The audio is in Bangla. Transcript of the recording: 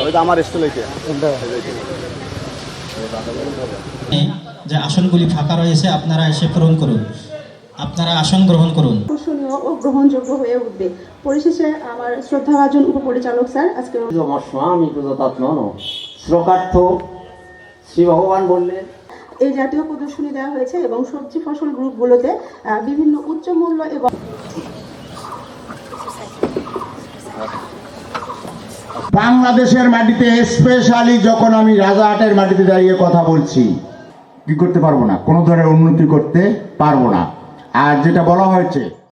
ওইটা যে আসনগুলি ফাঁকা রয়েছে আপনারা এসে পূরণ করুন। আপনারা আসন গ্রহণ করুন। ও গ্রহণযোগ্য হয়ে উঠবে। পরিশেষে আমার শ্রদ্ধাভাজন উপপরিচালক স্যার আজকে আমার স্বামী শ্লোকার্থ শ্রী ভগবান বললেন এই জাতীয় প্রদর্শনী দেওয়া হয়েছে এবং সবজি ফসল গ্রুপগুলোতে বিভিন্ন উচ্চ মূল্য এবং বাংলাদেশের মাটিতে স্পেশালি যখন আমি রাজাহাটের মাটিতে দাঁড়িয়ে কথা বলছি কি করতে পারব না? কোনো ধরনের উন্নতি করতে পারব না। আর যেটা বলা হয়েছে